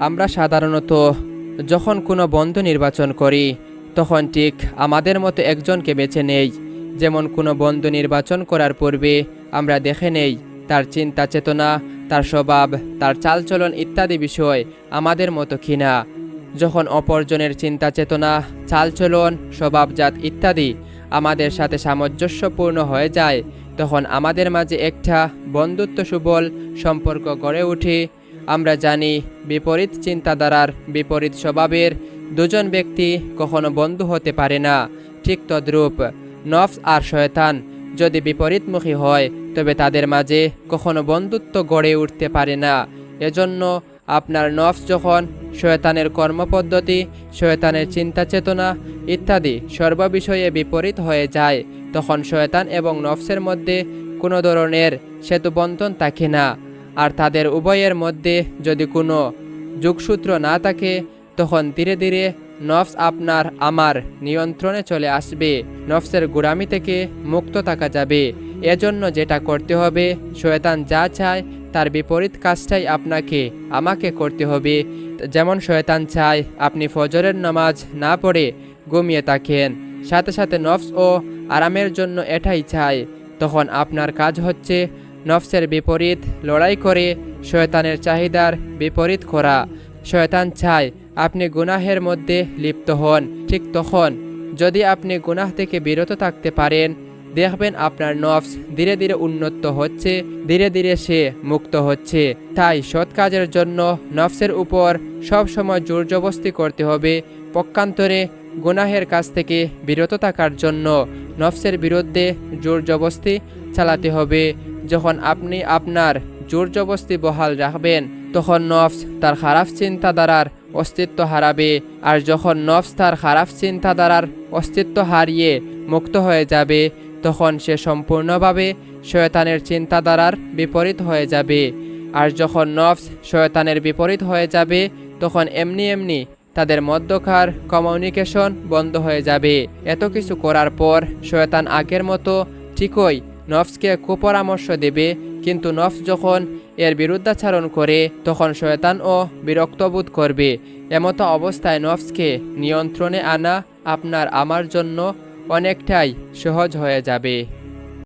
আমরা সাধারণত যখন কোনো বন্ধু নির্বাচন করি, তখন ঠিক আমাদের মতো একজনকে বেছে নেই। যেমন কোনো বন্ধু নির্বাচন করার পূর্বে আমরা দেখে নেই, তার চিন্তা চেতনা, তার স্বভাব, তার চালচলন ইত্যাদি বিষয় আমাদের মতো কিনা। যখন অপরজনের চিন্তা চেতনা, চালচলন, স্বভাবজাত ইত্যাদি আমাদের সাথে সামঞ্জস্যপূর্ণ হয়ে যায়, তখন আমাদের মাঝে একটা বন্ধুত্ব সুবল সম্পর্ক গড়ে ওঠে আমরা জানি বিপরীত চিন্তাধারার বিপরীত স্বভাবের দুজন ব্যক্তি কখনো বন্ধু হতে পারে না। ঠিক তদ্রূপ নফস আর শয়তান যদি বিপরীতমুখী হয়, তবে তাদের মাঝে কখনো বন্ধুত্ব গড়ে উঠতে পারে না। এজন্য আপনার নফস যখন শয়তানের কর্মপদ্ধতি, শয়তানের চিন্তা চেতনা ইত্যাদি সর্ববিষয়ে বিপরীত হয়ে যায়, তখন শয়তান এবং নফসের মধ্যে কোনো ধরনের সেতুবন্ধন থাকে না। আর তাদের উভয়ের মধ্যে যদি কোনো যোগসূত্র না থাকে, তখন ধীরে ধীরে নফস আপনার আমার নিয়ন্ত্রণে চলে আসবে। নফসের গোড়ামি থেকে মুক্ত থাকা যাবে। এজন্য যেটা করতে হবে, শয়তান যা চায় তার বিপরীত কাজটাই আপনাকে, আমাকে করতে হবে। যেমন শয়তান চায় আপনি ফজরের নামাজ না পড়ে ঘুমিয়ে থাকেন, সাথে সাথে নফস ও আরামের জন্য এটাই চায়। তখন আপনার কাজ হচ্ছে নফসের বিপরীত লড়াই করে শয়তানের চাহিদার বিপরীত করা শয়তান চায় আপনি গুনাহের মধ্যে লিপ্ত হন, ঠিক তখন। যদি আপনি গুনাহ থেকে বিরত থাকতে পারেন, দেখবেন আপনার নফস ধীরে ধীরে উন্নত হচ্ছে, ধীরে ধীরে সে মুক্ত হচ্ছে। তাই সৎ কাজের জন্য নফসের উপর সব সময় জোর জবস্তি করতে হবে, পক্ষান্তরে গুনাহের কাছ থেকে বিরত থাকার জন্য নফসের বিরুদ্ধে জোর জবস্তি চালাতে হবে। যখন আপনি আপনার জোর জবস্তি বহাল রাখবেন, তখন নফস তার খারাপ চিন্তাধারার অস্তিত্ব হারাবে, আর যখন নফস তার খারাপ চিন্তাধারার অস্তিত্ব হারিয়ে মুক্ত হয়ে যাবে, তখন সে সম্পূর্ণভাবে শয়তানের চিন্তাধারার বিপরীত হয়ে যাবে। আর যখন নফস শয়তানের বিপরীত হয়ে যাবে, তখন এমনি এমনি তাদের মধ্যকার কমিউনিকেশন বন্ধ হয়ে যাবে। এত কিছু করার পর শয়তান আগের মতো ঠিকই নফসকে কুপরামর্শ দেবে, কিন্তু নফস যখন এর বিরুদ্ধাচারণ করে, তখন শয়তানও বিরক্তবোধ করবে। এমতো অবস্থায় নফসকে নিয়ন্ত্রণে আনা আপনার আমার জন্য অনেকটাই সহজ হয়ে যাবে।